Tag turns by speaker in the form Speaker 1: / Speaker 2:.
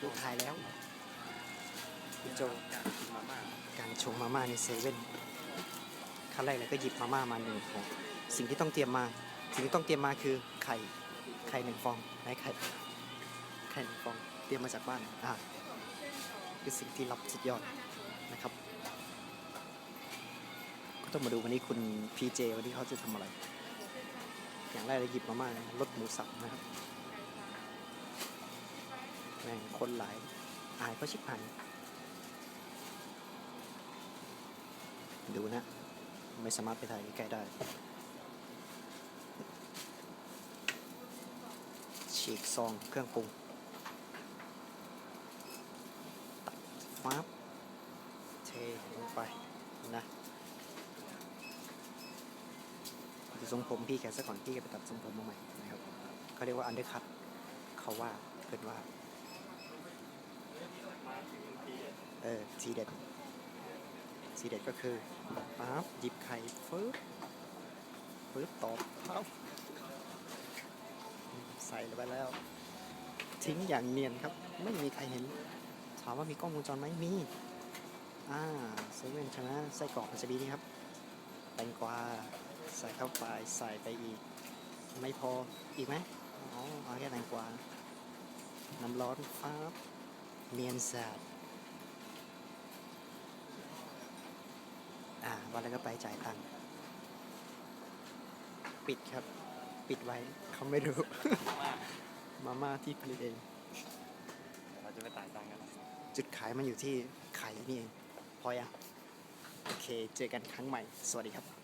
Speaker 1: ดูถ่ายแล้วพี่โจ
Speaker 2: การกินมาม่า
Speaker 1: การชงมาม่าในเซเว่นขั้นแรกเลยก็หยิบมาม่ามาหนึ่งฟองสิ่งที่ต้องเตรียมมา สิ่งที่ต้องเตรียมมาคือไข่ไข่หนึ่งฟองไหนไข่ไข่หนึ่งฟองเตรียมมาจากบ้านอ่าคือสิ่งที่รับสุดยอดนะครับ ก็ต้องมาดูวันนี้คุณพีเจวันนี้เขาจะทำอะไร อย่างแรกเลยหยิบมาม่ารสหมูสับนะครับ ม่งคนหลายอายก็ชิบหายดูนะ ไม่สามารถไปถ่ายใกล้ได้ ฉีกซองเครื่องปรุงตัดฟ้าบเทลงไปนะดูทรงผมพี่แกซะก่อนพี่แกไปตัดทรงผมมาใหม่นะครับเขาเรียกว่าอันเดอร์คัตเขาว่าเพื่อนว่า เออทีเด็ดสีเด็ดก็คือปั๊บหยิบไข่ฟึ๊บฟึ๊บตอบปั๊บใส่ลงไปแล้ว ทิ้งอย่างเนียนครับ ไม่มีใครเห็น ถามว่ามีกล้องวงจรไหมมีอ่าเซเว่นช่ไหมไส้กรอกมันจะมีนี่ครับแตงกวาใส่เข้าไปใส่ไปอีก ไม่พออีกไหมอ๋อเอาแค่แตงกวาน้ำร้อนฟ้าบเนียนสาด อ่าวันแล้วก็ไปจ่ายตังค์ปิดครับ ปิดไว้เขาไม่รู้ มาม่าที่ผลิตเอง
Speaker 2: เราจะไปต่ายตังค์กันแล้ว
Speaker 1: จุดขายมันอยู่ที่ไข่นี่เอง พอยังโอเค เจอกันครั้งใหม่ สวัสดีครับ